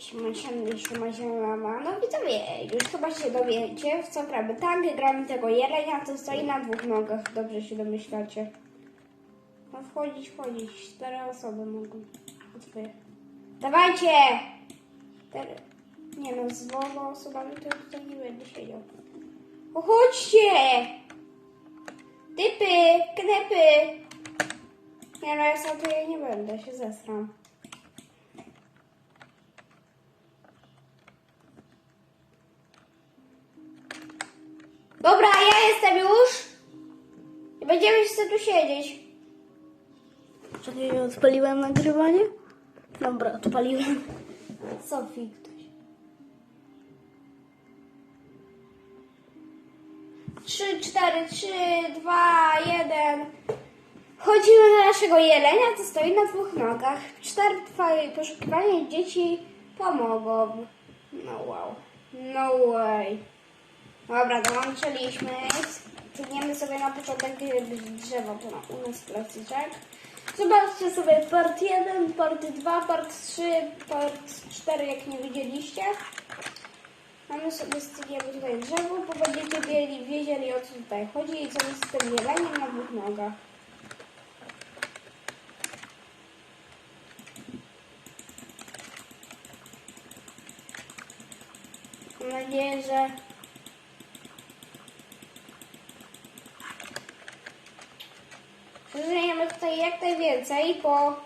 Siema, siema, siema, siema, mama. No widzowie, już chyba się dowiecie, w co gramy. Tak, gramy tego jelenia, co stoi na dwóch nogach. Dobrze się domyślacie. No wchodzić, wchodzić. Cztery osoby mogą. Dwie. Dawajcie! Cztery. Nie no, z dwoma osobami to tutaj nie będę siedział. Chodźcie! Typy, knepy! Nie no, ja ja nie będę, się zesram. Dobra, ja jestem już. I będziemy sobie tu siedzieć. Czekaj, odpaliłem nagrywanie? Dobra, odpaliłem. Sofii ktoś. Trzy, cztery, trzy, dwa, jeden. Chodzimy do naszego jelenia, co stoi na dwóch nogach. Cztery twoje poszukiwanie dzieci pomogą. No wow. No way. Dobra, dołączyliśmy. Tniemy sobie na początek drzewa, to na, u nas klasyczek. Zobaczcie sobie part 1, part 2, part 3, part 4, jak nie widzieliście. A my sobie stniemy tutaj drzewo, bo będziecie wiedzieli, wiedzieli o co tutaj chodzi i co jest z tym jeleniem na dwóch nogach. Mam nadzieję, że tutaj jak najwięcej, bo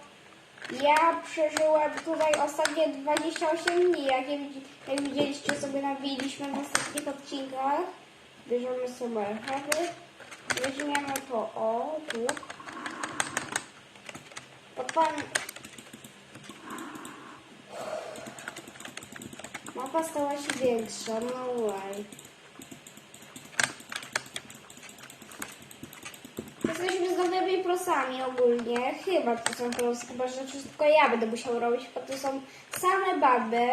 ja przeżyłem tutaj ostatnie 28 dni. Jak, jak widzieliście sobie nabiliśmy w ostatnich odcinkach. Bierzemy sobie herby. Weźmiemy to o, tu. Podpalmy. Mapa stała się większa, no way. Prosami ogólnie. Chyba to są prosy, chyba że wszystko ja będę musiał robić, bo to są same baby.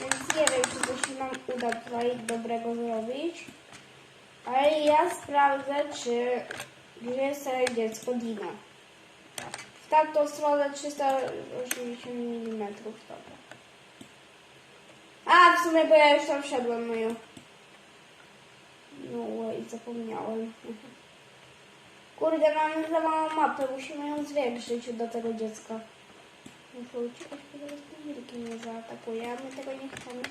Więc nie wiem, czy coś nam uda tutaj dobrego zrobić. Ale ja sprawdzę, czy gdzie jest dziecko Dina. W tamtą stronę 380 mm. Dobra. A, w sumie, bo ja już tam wszedłem moją. No, oj, zapomniałem. Kurde, mamy za małą mapę, musimy ją zwiększyć do tego dziecka. Muszę uciekać, bo zaraz wilki mnie zaatakuje, a my tego nie chcemy.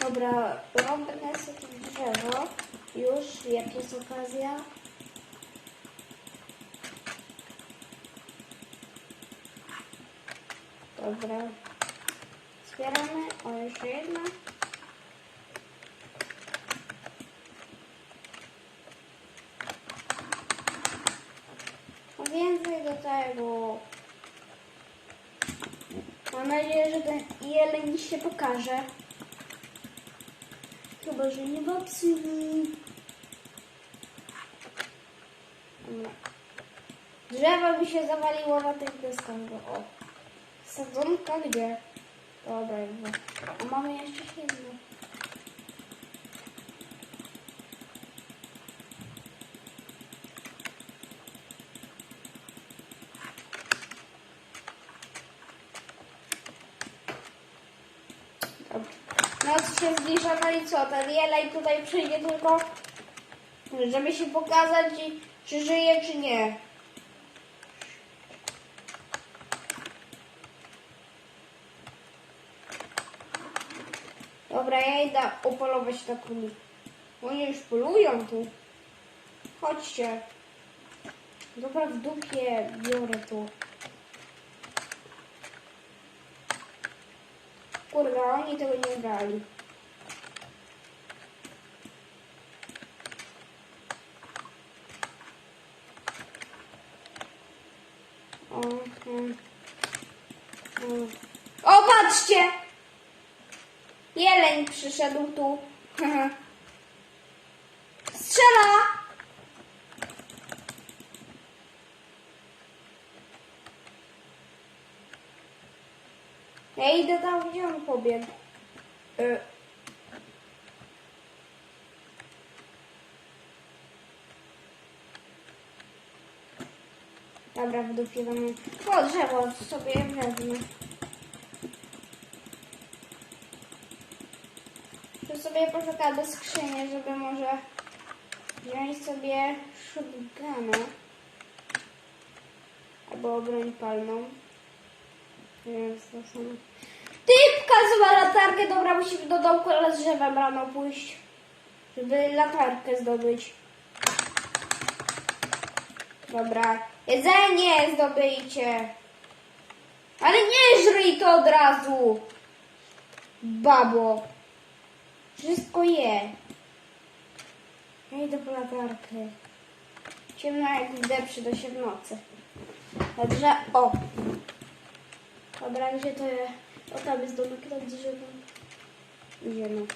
Dobra, robię sobie drzewo. Już, jak jest okazja. Dobra. Zbieramy. O, jeszcze jedna. A więcej do tego. Mam nadzieję, że ten jeleń się pokaże. Chyba, że nie psy. Dobra. Drzewo mi się zawaliło na deskach. bo- O. Sadzonka gdzie? Dobra. A mamy jeszcze jedno. Noc się zbliża, no i co? Ten jeleń tutaj przyjdzie tylko, żeby się pokazać, czy żyje, czy nie. Dobra, ja idę upolować na króli. Oni już polują tu. Chodźcie. Dobra, w dupie biorę tu. Kurde, oni tego nie brali. O, o, patrzcie! Jeleń przyszedł tu. Ja idę tam, gdzie on pobiegł. Y. Dobra, w dupie do mnie. O, drzewo sobie wezmę. Tu sobie poszukam do skrzyni, żeby może wziąć sobie shotguna. Albo broń palną. Więc to. Typka zła latarkę, dobra, musimy do domku ale z drzewem rano pójść. Żeby latarkę zdobyć. Dobra, jedzenie zdobyjcie. Ale nie żryj to od razu. Babo. Wszystko je. Ja idę po latarkę. Ciemno jak w deprzy do się w nocy. Dobrze, o. Dobra, gdzie to jest? O, tam jest domek nad drzewem. Idziemy.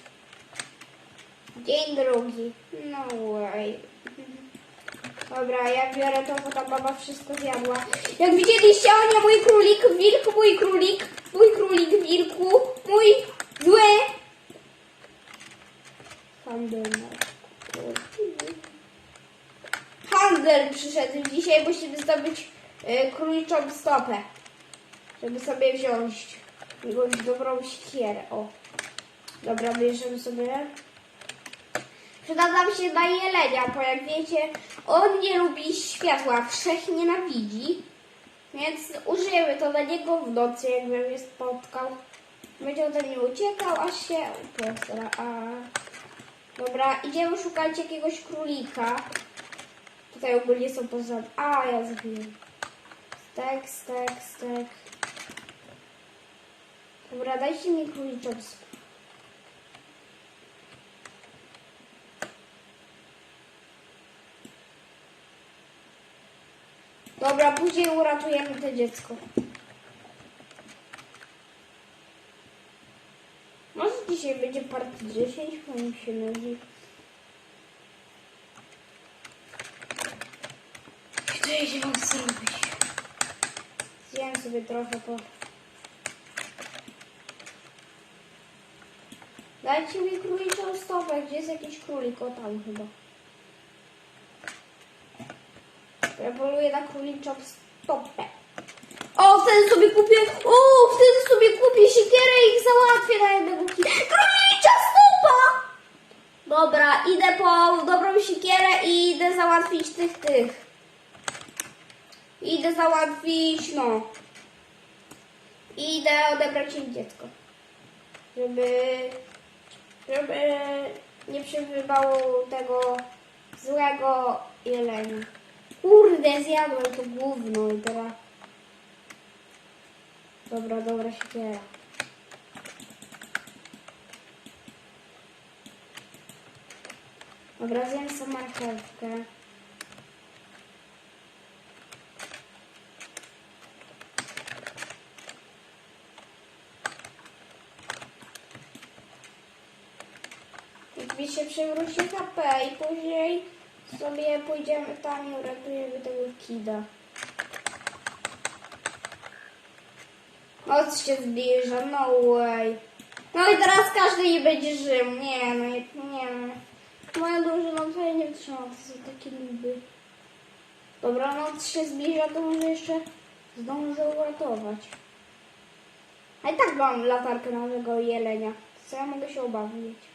Dzień drugi. No way. Dobra, ja biorę to, bo ta baba wszystko zjadła. Jak widzieliście, o nie, mój królik, wilk, mój królik, mój królik, wilku, mój zły. Handel. Handel przyszedł dzisiaj, musimy zdobyć y, króliczą stopę, żeby sobie wziąć jakąś dobrą siekierę. O, dobra, bierzemy sobie. Przyda nam się na jelenia, bo jak wiecie, on nie lubi światła, wszech nienawidzi. Więc użyjemy to na niego w nocy, jakby mnie spotkał. Będzie ode mnie uciekał, aż się posra. A... Dobra, idziemy szukać jakiegoś królika. Tutaj ogólnie są poza... A, ja zabiję. Stek, stek, stek. Dobra, dajcie mi króliczą sprawę. Dobra, później uratujemy to dziecko. Może dzisiaj będzie part 10, bo mi się nudzi. Co ja się mam zrobić? Zjem sobie trochę po... Dajcie mi króliczą stopę, gdzie jest jakiś królik, o tam chyba. Ja poluję na króliczą stopę. O, wtedy sobie kupię, o, wtedy sobie kupię siekierę i załatwię na jednego kija. Królicza stopa! Dobra, idę po dobrą siekierę i idę załatwić tych, tych. Idę załatwić, no. Idę odebrać im dziecko. Żeby, żeby nie przebywało tego złego jelenia. Kurde, zjadłem to gówno i teraz... Dobra, dobra, siekiera. Dobra, zjem marchewkę. Mi się przewróci HP i później sobie pójdziemy tam i uratujemy tego kida. Noc się zbliża, no way. No i teraz każdy nie będzie żył. Nie no, nie no. Moja drużyna tutaj nie wytrzyma, to są takie luby. Dobra, noc się zbliża, to może jeszcze zdążę uratować. A i tak mam latarkę nowego jelenia. Co ja mogę się obawić?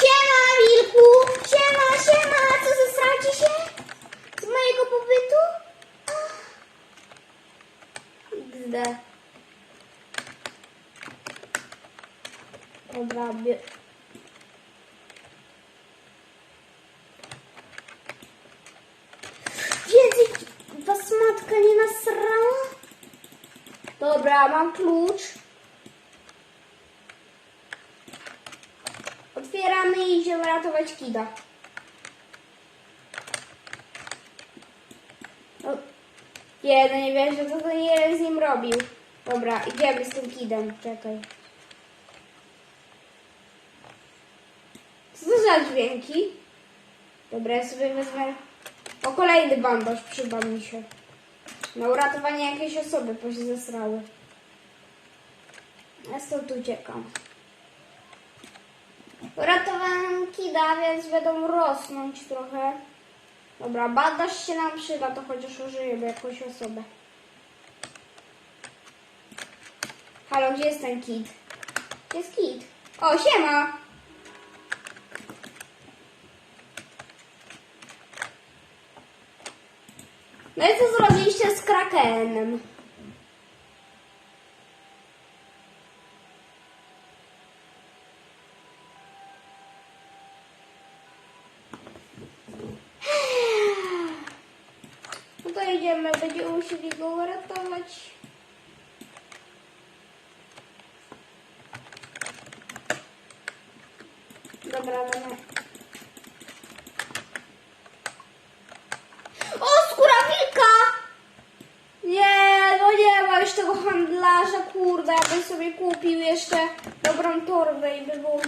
Siema, wilku! Siema, siema! Co zesracie się? Z mojego pobytu? XD. Dobra, bie... Więcej was matka nie nasrała? Dobra, mam klucz. Otwieramy i idziemy ratować kida. Jeden nie wierzę, co ten jeden z nim robił. Dobra, idziemy z tym kidem. Czekaj. Co to za dźwięki? Dobra, ja sobie wezmę... O, kolejny bandaż przyda mi się. Na uratowanie jakiejś osoby, bo się zesrały. Ja stąd uciekam. Uratowałem kida, więc będą rosnąć trochę. Dobra, bandaż się nam przyda, to chociaż użyjemy jakąś osobę. Halo, gdzie jest ten kit? Gdzie jest kit? O, siema! No i co zrobiliście z Krakenem? No to idziemy, będziemy musieli go uratować. Dobra, dobra. O, skóra wilka! Nie, no nie ma już tego handlarza, kurde, bym sobie kupił jeszcze dobrą torbę i by było.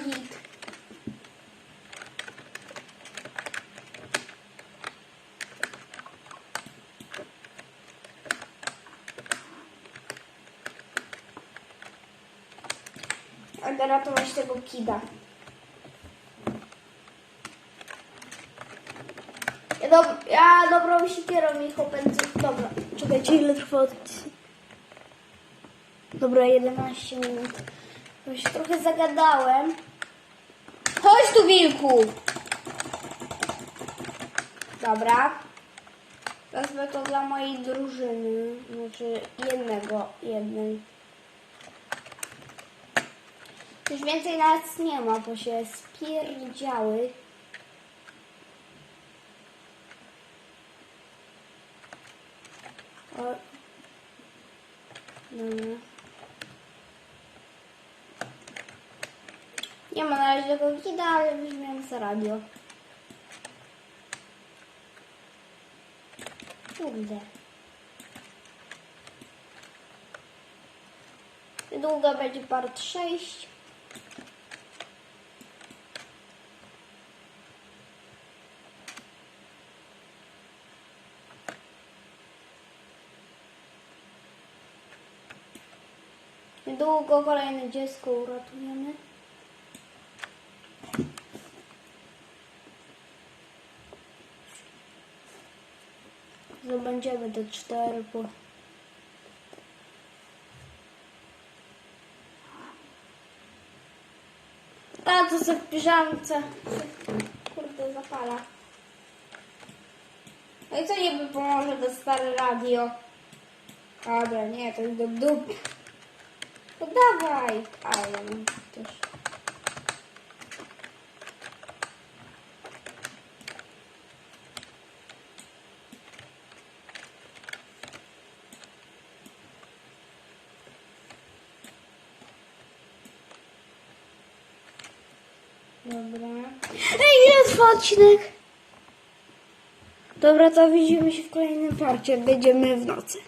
Będę ratować tego kida. Ja, dob ja dobrą siekierą ich opędzę. Dobra, czekajcie, ile trwa odcinek? Dobra, 11 minut. Się trochę zagadałem. Chodź tu, wilku! Dobra. Wezmę to dla mojej drużyny. Znaczy jednego, jednej. Już więcej nas nie ma, bo się spierdziały. O. Dobra. Nie ma na razie tego gida, ale weźmiemy za radio. Kurde. Niedługo będzie part 6. Niedługo kolejne dziecko uratujemy. Zdobędziemy te cztery po... A, to sobie w piżamce. Kurde, zapala. No i co niby pomoże to stare radio? Dobra, nie, to jest do dupy. To dawaj! A, ja też. Dobra. Ej, ile odcinek? Dobra, to widzimy się w kolejnym parcie. Będziemy w nocy.